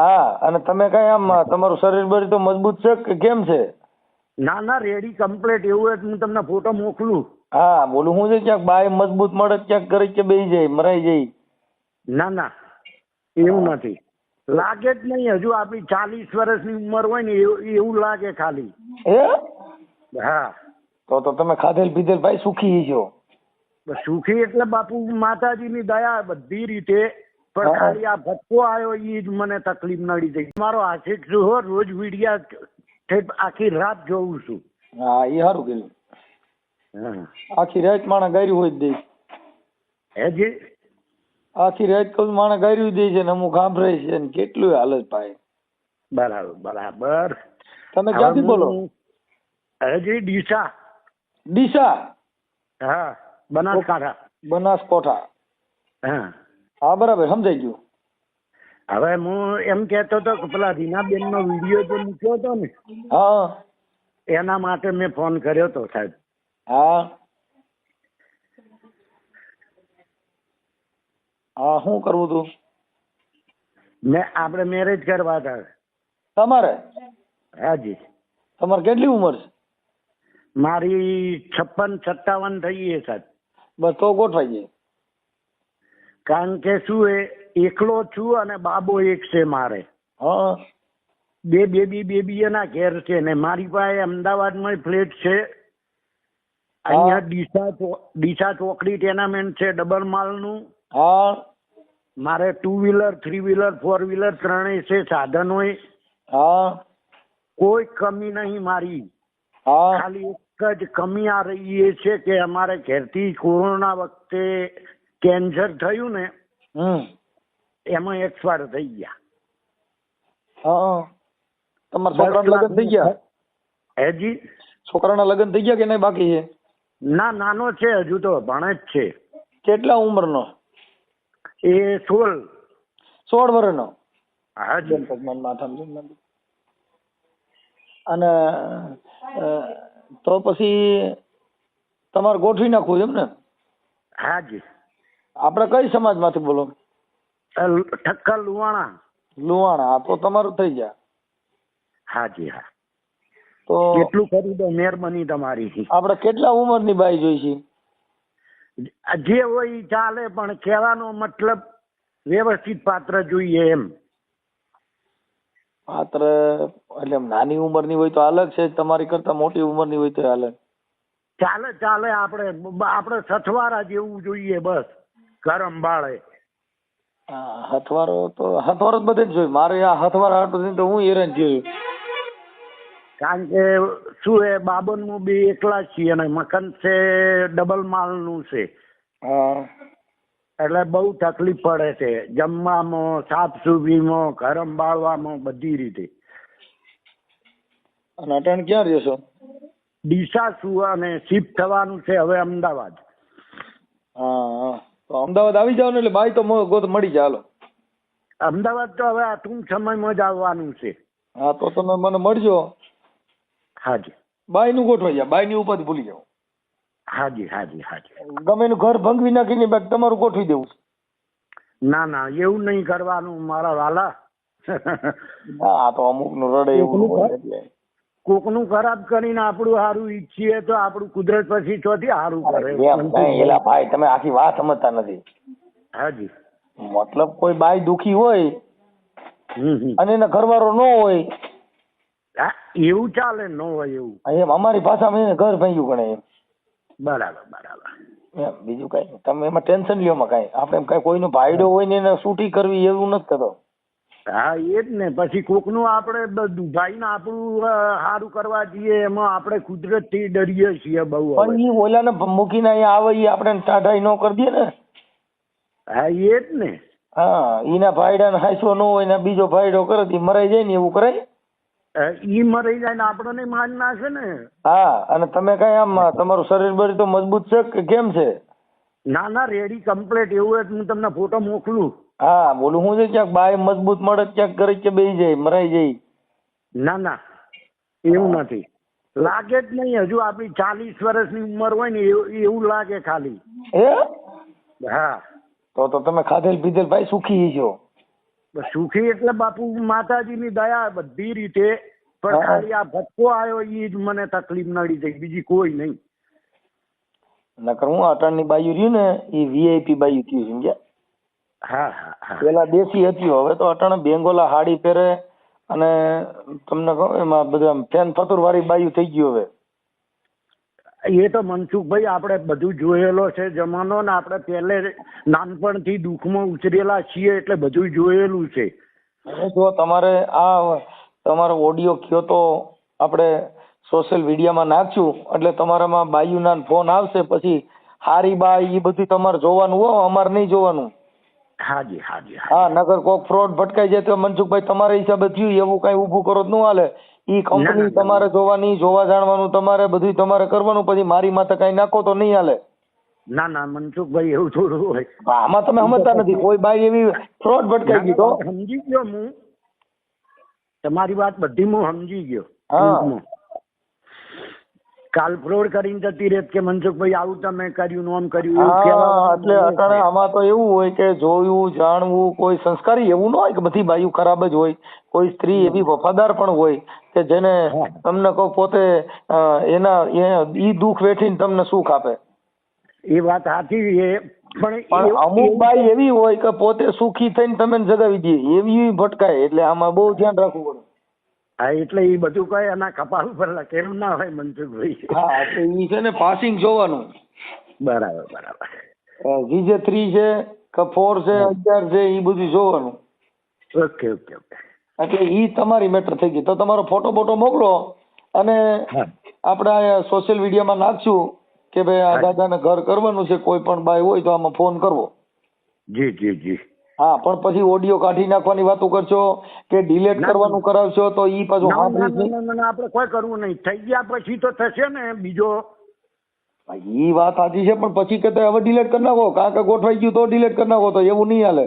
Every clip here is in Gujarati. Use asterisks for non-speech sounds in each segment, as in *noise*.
હા અને તમે કઈ આમ તમારું શરીર બરી તો મજબૂત છે કે કેમ છે? ના ના રેડી કમ્પ્લીટ એવું હોય તો હું તમને ફોટો મોકલું. હા બોલું હું છે ક્યાંક બાય મજબૂત મળે ક્યાંક ઘરે કે બેસી જાય મરાઈ જાય. ના ના એવું નથી. લાગે જ નહીં હજુ આપણી ચાલીસ વર્ષની ઉંમર હોય ને એવું એવું લાગે ખાલી. હે? હા. તો તો તમે ખાધેલ પીધેલ ભાઈ સુખી છો સુખી એટલે બાપુ માતાજીની દયા બધી રીતે પણ. ખાલી આ ભટકો આવ્યો એ જ મને તકલીફ નડી ગઈ. મારો આશિક શું હો રોજ વિડિયા આખી રાત જોઉં છું. હા એ સારું કર્યું હા. આખી રાત માણસ ગાર્યું હોય જ દે. હેજી આખી રાત કહું માણસ ગાર્યું દે છે ને અમુક સાંભળે છે ને કેટલું હાલત ભાઈ. બરાબર બરાબર. તમે ક્યાંથી બોલો? હજી ડીસા. ડીસા? હા બનાસકાંઠા. બનાસકોઠા. હા. હા બરાબર સમજાઈ ગયું. હવે હું એમ કહેતો હતો કે પેલા રીનાબેન નો વીડિયો જે મૂક્યો હતો ને હા. એના માટે મેં ફોન કર્યો હતો સાહેબ. હા. હા શું કરવું તું? મેં આપણે મેરેજ કરવા હતા. તમારે? હાજી. તમારે કેટલી ઉંમર છે? મારી છપ્પન સત્તાવન થઈ ગઈ સાહેબ. બસ તો ગોઠવાઈ જાય કારણ કે શું એ એકલો છું અને બાબો એક છે મારે. હા. બે બેબી બેબી એના ઘેર છે ને મારી પાસે અમદાવાદમાં ફ્લેટ છે. અહીંયા ડીસા ચો- ડીસા ચોકડી ટેનામેન્ટ છે ડબલ માલનું. હા. મારે two wheeler three wheeler four wheeler ત્રણેય છે સાધનોય હા. કોઈ કમી નહીં મારી. હા. ખાલી એક જ કમી આ રહી એ છે કે અમારે ઘેરથી કોરોના વખતે કેન્સર થયું ને એમાં એક્સપાયર થઈ ગયા. હા તમારા છોકરાના લગ્ન થઈ ગયા? હેજી છોકરાના લગ્ન થઈ ગયા કે નહીં બાકી છે? ના નાનો છે હજુ તો ભણે જ છે. કેટલા ઉંમરનો? એ સોળ. સોળ વર્ષનો હાજી ભગવાન માથામાં અને તો પછી તમારે ગોઠવી નાખવું એમ ને હાજી આપણે કઈ સમાજમાંથી બોલો? ઠક્કર લુવાણા લુહાણા તો તમારું થઈ જાય. હાજી હા. તો કેટલું કરી દો મહેરબાની તમારી. આપણે કેટલા ઉંમરની બાઈ જોઈ છે જે હોય ચાલે પણ કહેવાનો મતલબ વ્યવસ્થિત પાત્ર જોઈએ એમ. પાત્ર એટલે નાની ઉંમરની હોય તો અલગ છે તમારી કરતા મોટી ઉંમરની હોય તો અલગ. ચાલે ચાલે આપણે આપણે સથવારા જેવું જોઈએ બસ. ગરમ બાળે. હા, હથવારો તો હથવારો જ બધે જ જોઈ મારે આ હથવાર હાટું તો હું હેરાન થયો કારણ કે શું એ બાબનનું બી એકલા છીએ અને મકાન છે ડબલ માળનું છે. એટલે બહુ તકલીફ પડે છે. જમવામાં સાફ સુફીમાં ગરમ બાળવામાં બધી રીતે. અને અટાણ ક્યાં રહેશો ડીસા સુવા અને શિફ્ટ થવાનું છે હવે અમદાવાદ. તો અમદાવાદ આવી જાવ ને એટલે ભાઈ તો ગોત મળી જાય હાલો. અમદાવાદ તો હવે આ ટૂંક સમયમાં જ આવવાનું છે. હા તો તમે મને મળજો. હાજી. બાઈ નું ગોઠવાઈ જાય બાઈ ની ઉપાધિ ભૂલી જાઓ. હાજી હાજી હાજી. ગમે એનું ઘર ભંગવી નાખીને બેગ તમારું ગોઠવી દેવું ના ના એવું નહીં કરવાનું મારા વાલા. હા આ તો અમુકનું રડે એવું કોકનું ખરાબ કરીને આપણું સારું ઈચ્છીએ તો આપણું કુદરત પછી ચોથી સારું કરે. એલા ભાઈ તમે આખી વાત સમજતા નથી. હાજી. મતલબ કોઈ બાઈ દુખી હોય. અને એના ઘરવાળો ન હોય. હા એવું ચાલે ન હોય એવું. એમ અમારી ભાષામાં એને ઘર ભાંગ્યું ગણે એમ. બરાબર બરાબર. એમ બીજું કઈ તમે એમાં ટેન્શન લ્યો માં કઈ. આપણે એમ કઈ કોઈનો ભાઈડો હોય ને એને છૂટી કરવી એવું નથી થતો. હા એ જ ને. પછી કોકનું આપણે ભાઈને આપણું સારું કરવા જઈએ એમાં આપણે કુદરતથી ડરીએ છીએ બહુ. પણ એ ઓલાને મૂકીને અહીંયા આવે એ આપણે ટાઢાઈ ન કરી દે ને. હા એ જ ને. હા એના ભાઈડા હાંસો ન હોય ને બીજો ભાઈડો કરે તો મરાઈ જાય ને એવું કરાય? ઈ મરી જાય ને આપણને માર નાખે ને. હા અને તમે કઈ આમ તમારું શરીર બરી તો મજબૂત છે કે કેમ છે? ના ના રેડી કમ્પ્લીટ એવું હોય હું તમને ફોટો મોકલું. હા બોલું હું છે ક્યાંક બાય મજબૂત મળે ક્યાંક ઘરે કે બેસી જાય મરાઈ જાય. ના ના એવું નથી. લાગે જ નહીં હજુ આપણી ચાલીસ વર્ષની ઉંમર હોય ને એવું એવું લાગે ખાલી. હે? હા. તો તો તમે ખાધેલ પીધેલ ભાઈ સુખી છો સુખી એટલે બાપુ માતાજીની દયા બધી રીતે પણ ખાલી આ ભટકો આવ્યો એ જ મને તકલીફ નડી જાય બીજી કોઈ નહીં. નકર હું અટણની બાયુ રહ્યું ને એ વીઆઈપી બાયું થયું સમજ્યા? હા હા હા. પેલા દેશી હતી હવે તો અટાણે બેંગોલા હાડી પહેરે અને તમને કહું એમાં બધા ફેન ફતુર વાળી બાયું થઈ ગયું હવે. એ તો મનસુખભાઈ આપણે બધું જોયેલો છે જમાનો ને આપણે પહેલે નાનપણથી દુઃખમાં ઉછરેલા છીએ એટલે બધું જોયેલું છે. હવે જો તમારે આ તમારો ઓડિયો કયો તો આપણે સોશિયલ મીડિયામાં નાખશું એટલે તમારામાં બાયુના ફોન આવશે પછી હારી બાઈ એ બધું તમારે જોવાનું હો અમારે નહીં જોવાનું. હાજી હાજી હા નગર કોક ફ્રોડ ભટકાઈ જાય તો મનસુખભાઈ તમારા હિસાબે થયું એવું કઈ ઊભું કરો તો ન હાલે. ઈ કંપની તમારે જોવાની જોવા જાણવાનું તમારે બધું તમારે કરવાનું પછી મારી માથે કઈ નાખો તો નહીં હાલે. ના ના મનસુખભાઈ એવું થોડું હોય. આમાં તમે સમજતા નથી. કોઈ બાઈ એવી ફ્રોડ ભટકાઈ ગઈ તો? સમજી ગયો હું તમારી વાત બધી હું સમજી ગયો હા. કાલ ફ્રોડ કરીને જતી રેત કે મનસુખભાઈ આવું તમે કર્યું નોમ કર્યું હા એટલે અત્યારે આમાં તો એવું હોય કે જોયું જાણવું કોઈ સંસ્કારી એવું ન હોય કે બધી બાયું ખરાબ જ હોય. કોઈ સ્ત્રી એવી વફાદાર પણ હોય કે જેને તમને કહો પોતે એના એ- દુઃખ વેઠીને તમને સુખ આપે. એ વાત સાચી છે પણ અમુક બાઈ એવી હોય કે પોતે સુખી થઈને તમે જગાવી દે એવી ભટકાય એટલે આમાં બહુ ધ્યાન રાખવું પડે. હા એટલે એ બધું કઈ એના કપાળ ઉપર લખેલું ના હોય મનસુખભાઈ? હા એટલે એ છે ને પાસિંગ જોવાનું. બરાબર બરાબર. જીજે થ્રી છે કે ફોર છે અગિયાર છે એ બધું જોવાનું. Okay okay okay. એટલે એ તમારી મેટર થઈ ગઈ. તો તમારો ફોટો બોટો મોકલો અને આપણે સોશિયલ મીડિયામાં નાખશું કે ભાઈ આ દાદાને ઘર કરવાનું છે કોઈ પણ બાઈ હોય તો આમાં ફોન કરવો. જી જી જી. હા પણ પછી ઓડિયો કાઢી નાખવાની વાતો કરશો કે ડિલેટ કરવાનું કરાવશો તો ઈ પાછું ના, આપણે કોઈ કરવું નહીં. થઈ ગયા પછી તો થશે ને બીજો. ઈ વાત સાચી છે પણ પછી કે હવે ડિલેટ કરી નાખો. કાં કે ગોઠવાઈ ગયું તો ડિલેટ કરી નાખો તો એવું નહીં હાલે.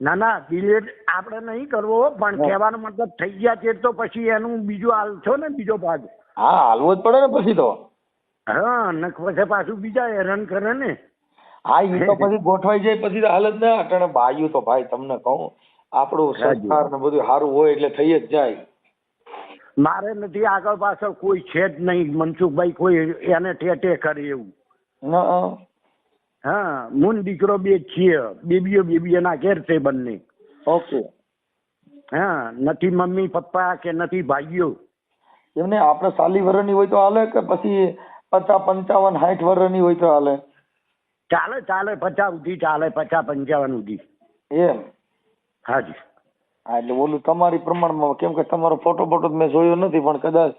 ના ના ડિલેટ આપણે નહીં કરવો પણ કહેવાનો મતલબ થઈ ગયા છે તો પછી એનું બીજો હાલ છો ને બીજો ભાગ. હા હાલવો જ પડે ને પછી તો. હા ને પછી પાછું બીજા હેરાન કરે ને. હા ઈ તો પછી ગોઠવાઈ જાય પછી તો હાલ જ ના અટાણે બાયું તો ભાઈ તમને કહું આપણું. સંસ્કાર ને બધું સારું હોય એટલે થઈ જ જાય. મારે નથી આગળ પાછળ કોઈ છે જ નહીં મનસુખભાઈ કોઈ એને ટેટે કરે એવું. હા મૂન દીકરો બે છીએ બેબીઓ બેબીઓના ઘેર છે બંને. ઓકે. હા નથી મમ્મી પપ્પા કે નથી ભાઈઓ. એમને આપણે સાલી વર્ષની હોય તો હાલે કે પછી પચાસ પંચાવન સાઠ વર્ષની હોય તો હાલે? ચાલે ચાલે પચાસ સુધી ચાલે પચાસ પંચાવન સુધી. એમ? હાજી. હા એટલે ઓલું તમારી પ્રમાણમાં કેમ કે તમારો ફોટો ફોટો મેં જોયો નથી પણ કદાચ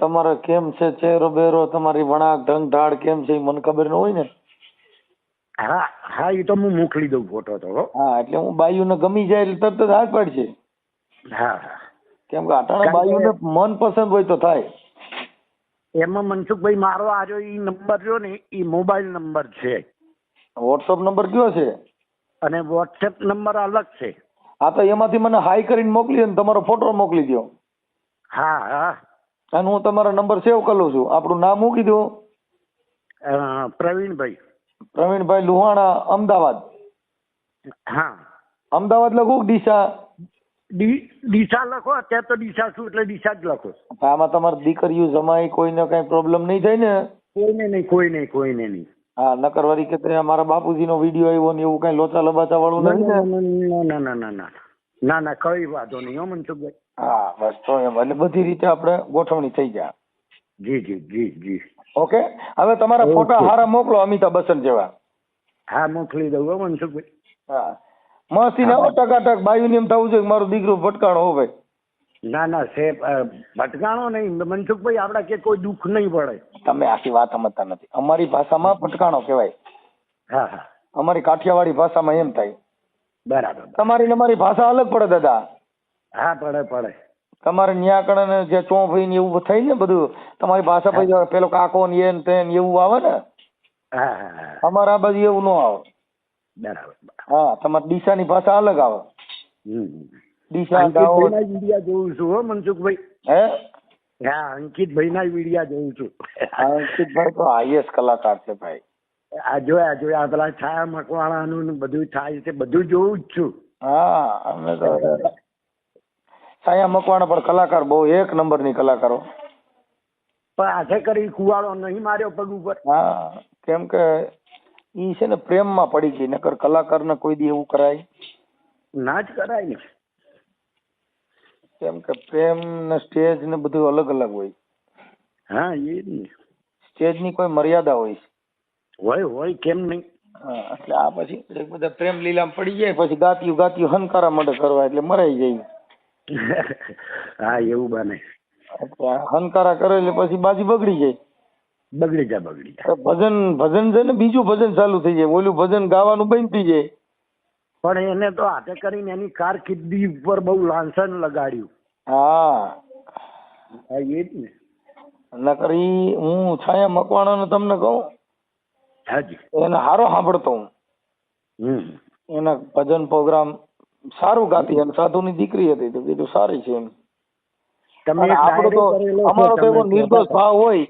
તમારો કેમ છે ચહેરો બેરો તમારી વણાક ઢંગ ઢાળ કેમ છે એ મને ખબર ન હોય ને. હા હા એ તો હું મોકલી દઉં ફોટો તો હા. એટલે હું બાયુને ગમી જાય એટલે તરત જ હાથ પાડશે હા. કેમ કે અટાણા બાયુને મન પસંદ હોય તો થાય. એમાં મનસુખભાઈ મારો આજો એ નંબર જો ને એ મોબાઈલ નંબર છે. વોટ્સઅપ નંબર કયો છે? અને વોટ્સએપ નંબર અલગ છે. હા તો એમાંથી મને હાઈ કરીને મોકલી અને તમારો ફોટો મોકલી દો હા હા. અને હું તમારો નંબર સેવ કરી લઉં છું. આપણું નામ મૂકી દો અ, પ્રવીણભાઈ. પ્રવીણભાઈ લુહાણા અમદાવાદ. હા. અમદાવાદ લખું કે ડીસા? ડી ડીસા લખો અત્યારે તો ડીસા છું એટલે ડીસા જ લખો. આમાં તમારી દીકરીઓ જમાઈ કોઈને કઈ પ્રોબ્લેમ નહીં થાય ને? કોઈને નહીં કોઈને નહીં કોઈને નહીં. હા નકર વળી કે તે મારા બાપુજીનો વીડિયો આવ્યો ને એવું કઈ લોચા લબાચા વાળું ના? નહીં ના ના ના ના ના ના. ના કઈ વાંધો નહીં હો મનસુખભાઈ હા બસ તો એમ. એટલે બધી રીતે આપણે ગોઠવણી થઈ જાય. જી જી જી જી. ઓકે? હવે તમારા ફોટા હારા મોકલો અમિતાભ બચ્ચન જેવા. હા મોકલી દઉં હો મનસુખભાઈ હા. મસ્તી ને અટક અટક બાયુ નિયમ થવું જોઈએ મારું દીકરું ભટકાણો હો ભાઈ. ના ના સાહેબ ભટકાણો નહીં. મનસુખભાઈ આપડા કે કોઈ દુઃખ નહીં પડે. તમે આખી વાત સમજતા નથી. અમારી ભાષામાં ભટકાણો કહેવાય. હા હા. અમારી કાઠિયાવાડી ભાષામાં એમ થાય. બરાબર. તમારી ને અમારી ભાષા અલગ પડે દાદા. હા પડે પડે. તમારે ન્યા કણે ને જે ચોંફઈ ને એવું થાય ને બધું તમારી ભાષા પછી પેલો કાકો ને એ ને તે ને એવું આવે ને? હા હા અમારે આ બાજુ એવું ન આવે. બરાબર બરાબર. હા તમારી દિશાની ભાષા અલગ આવે. હમ. વિડિયા જોઉં છું હો મનસુખભાઈ. હે? હા અંકિતભાઈના વિડિયા જોઉં છું. આ અંકિતભાઈ તો હાઈએસ્ટ કલાકાર છે ભાઈ. આ જોયા જોયા પેલા છાયા મકવાણાનું ને બધું થાય છે બધું જોઉં જ છું. હા અમે તો છાયા મકવાણા પણ કલાકાર બહુ એક નંબરની કલાકારો પણ હાથે કરી કુવાડો નહીં માર્યો પગ ઉપર. હા કેમ કે ઈ છે ને પ્રેમમાં પડી ગઈ નકર કલાકારને કોઈ દી એવું કરાય. ના જ કરાય ને. કેમ કે પ્રેમ ને સ્ટેજ ને બધું અલગ અલગ હોય. હા એ જ ને. સ્ટેજની કોઈ મર્યાદા હોય હોય હોય કેમ નહીં? એટલે આ પછી બધા પ્રેમ લીલામાં પડી જાય પછી ગાતિયું ગાતિયું હનકારા માટે કરવા એટલે મરાઈ જાય. *laughs* હા એવું બને. હનકારા કરે એટલે પછી બાજી બગડી જાય. બગડી જા બગડી જા. ભજન ભજન છે ને બીજું ભજન ચાલુ થઈ જાય. ઓલું ભજન ગાવાનું બંધ થઈ જાય. પણ એને તો હાથે કરીને એની કારકિર્દી ઉપર બહુ લાંછન લગાડ્યું. હા. એ જ ને. નકરી હું છાયા મકવાણાનો તમને કહું હાજી. એને હારો સાંભળતો હું. એના ભજન પ્રોગ્રામ સારું ગાતી એમ સાધુની દીકરી હતી તો કીધું સારી છે એમ. તમે આપણો તો અમારો તો એવો નિર્દોષ ભાવ હોય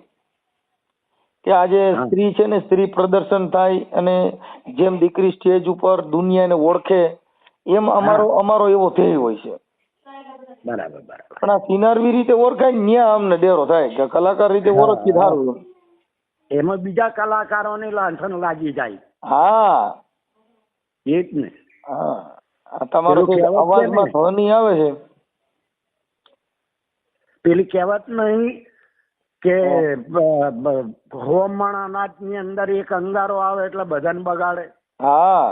કે આજે સ્ત્રી છે ને સ્ત્રી પ્રદર્શન થાય અને જેમ દીકરી સ્ટેજ ઉપર દુનિયાને ઓળખે એમ અમારો અમારો એવો ધ્યેય હોય છે. બરાબર બરાબર. પણ આ સિનારવી રીતે ઓળખાય ન્યા અમને ડેરો થાય કે કલાકાર રીતે ઓળખી ધારું. એમાં બીજા કલાકારોને લાંછન લાગી જાય. હા. એ જ ને. હા. તમારો અવાજમાં ધ્વનિ આવે છે? પેલી કહેવત નહીં કે હોમણ અનાજની અંદર એક અંગારો આવે એટલે બધાને બગાડે. હા.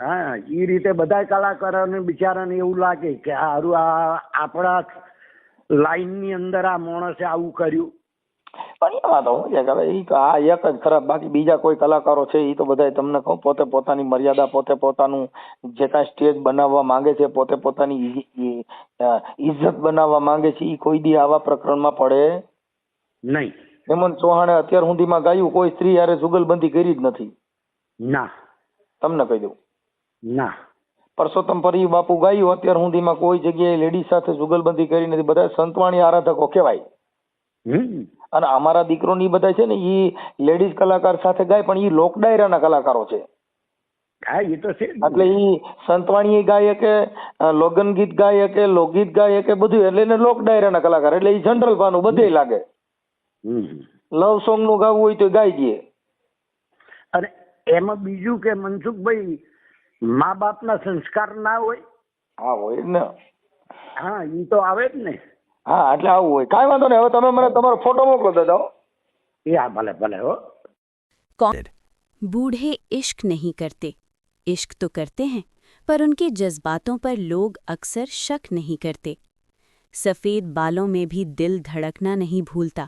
હા એ રીતે બધા કલાકારોને બિચારાને એવું લાગે કે હારું આ આપણા લાઈનની અંદર આ માણસે આવું કર્યું. પણ એમાં તો શું છે કે તો આ એક જ ખરાબ બાકી બીજા કોઈ કલાકારો છે એ તો બધાય તમને કહું પોતે પોતાની મર્યાદા પોતે પોતાનું જે કાંઈ સ્ટેજ બનાવવા માંગે છે પોતે પોતાની ઇજ્જત બનાવવા માંગે છે એ કોઈ દી આવા પ્રકરણમાં પડે નહીં. હેમંત ચૌહાણે અત્યાર સુધીમાં ગાયું કોઈ સ્ત્રી હારે જુગલબંધી કરી જ નથી. ના. તમને કહી દઉં. ના. પરસોત્તમ પરી બાપુ ગાયું અત્યાર સુધીમાં કોઈ જગ્યાએ લેડીઝ સાથે જુગલબંધી કરી નથી. બધા સંતવાણી આરાધકો કહેવાય. અને અમારા દીકરોની બધા છે ને એ લેડીઝ કલાકાર સાથે ગાય પણ એ લોક ડાયરાના કલાકારો છે. હા એ તો છે એટલે એ સંતવાણી ગાય કે લોગન ગીત ગાય કે લોકગીત ગાય કે બધું. એટલે એને લોક ડાયરાના કલાકાર એટલે એ જનરલ ભાનું બધે લાગે. લવ સોંગ નું ગાવું હોય તો ગાઈ દઈએ અને એમાં બીજું કે મનસુખભાઈ મા બાપના સંસ્કાર ના હોય હા હોય જ ને હા એ તો આવે જ ને હા એટલે આવું હોય કાંઈ વાંધો નહીં હવે તમે મને તમારો ફોટો મોકલો દાદા હો. એ હા ભલે ભલે હો कौन बूढ़े इश्क नहीं करते इश्क तो करते हैं पर उनके जज्बातों पर लोग अक्सर शक नहीं करते सफ़ेद बालों में भी दिल धड़कना नहीं भूलता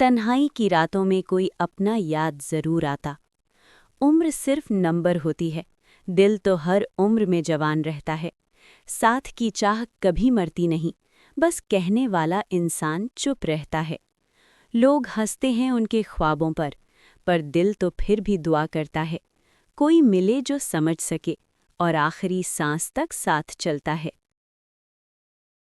तन्हाई की रातों में कोई अपना याद ज़रूर आता। उम्र सिर्फ़ नंबर होती है। दिल तो हर उम्र में जवान रहता है। साथ की चाह कभी मरती नहीं। बस कहने वाला इंसान चुप रहता है। लोग हँसते हैं उनके ख्वाबों पर पर दिल तो फिर भी दुआ करता है। कोई मिले जो समझ सके, और आखिरी सांस तक साथ चलता है।